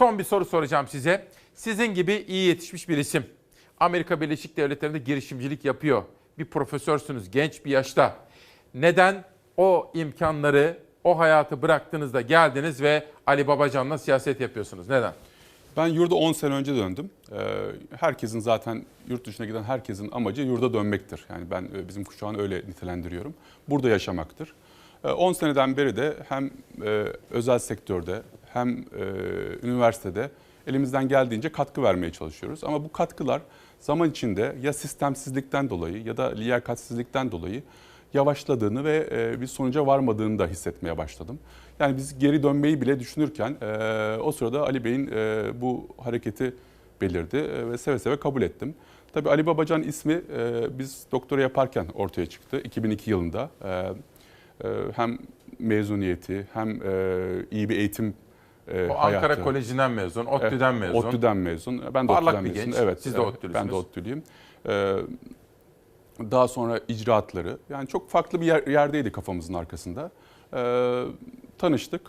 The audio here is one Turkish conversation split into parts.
Son bir soru soracağım size. Sizin gibi iyi yetişmiş bir isim. Amerika Birleşik Devletleri'nde girişimcilik yapıyor. Bir profesörsünüz genç bir yaşta. Neden o imkanları, o hayatı bıraktınız da geldiniz ve Ali Babacan'la siyaset yapıyorsunuz? Neden? Ben yurda 10 sene önce döndüm. Ee, Herkesin zaten yurt dışına giden herkesin amacı yurda dönmektir. Yani ben e, bizim kuşağını öyle nitelendiriyorum. Burada yaşamaktır. Ee, 10 seneden beri de hem e, özel sektörde hem e, üniversitede elimizden geldiğince katkı vermeye çalışıyoruz. Ama bu katkılar zaman içinde ya sistemsizlikten dolayı ya da liyakatsizlikten dolayı yavaşladığını ve e, bir sonuca varmadığını da hissetmeye başladım. Yani biz geri dönmeyi bile düşünürken e, o sırada Ali Bey'in e, bu hareketi belirdi e, ve seve seve kabul ettim. Tabii Ali Babacan ismi e, biz doktora yaparken ortaya çıktı 2002 yılında. E, e, hem mezuniyeti hem e, iyi bir eğitim e, O Ankara hayatı. Koleji'nden mezun, ODTÜ'den Evet, mezun. ODTÜ'den mezun. Ben de Parlak ODTÜ'den bir mezunum. genç. Evet. Siz de evet, ODTÜ'lüsünüz. Ben de ODTÜ'lüyüm. Ee, daha sonra icraatları. Yani çok farklı bir yer, yerdeydi kafamızın arkasında. Ee, tanıştık.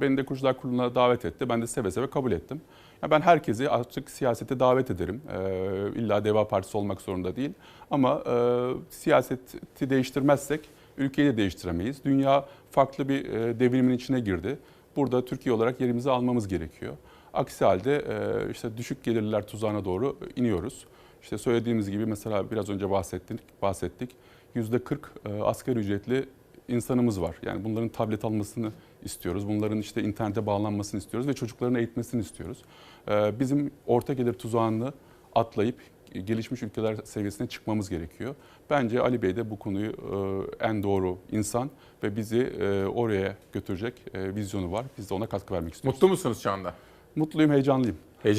Beni de Kurucular Kurulu'na davet etti. Ben de seve seve kabul ettim. Ya ben herkesi artık siyasete davet ederim. Ee, illa Deva Partisi olmak zorunda değil. Ama e, siyaseti değiştirmezsek ülkeyi de değiştiremeyiz. Dünya farklı bir e, devrimin içine girdi. Burada Türkiye olarak yerimizi almamız gerekiyor. Aksi halde e, işte düşük gelirler tuzağına doğru iniyoruz. İşte söylediğimiz gibi mesela biraz önce bahsettik. bahsettik. %40 e, asgari ücretli insanımız var. Yani bunların tablet almasını istiyoruz. Bunların işte internete bağlanmasını istiyoruz ve çocuklarını eğitmesini istiyoruz. E, Bizim orta gelir tuzağını atlayıp gelişmiş ülkeler seviyesine çıkmamız gerekiyor. Bence Ali Bey de bu konuyu e, en doğru insan ve bizi e, oraya götürecek e, vizyonu var. Biz de ona katkı vermek istiyoruz. Mutlu musunuz şu anda? Mutluyum, heyecanlıyım. Heyecan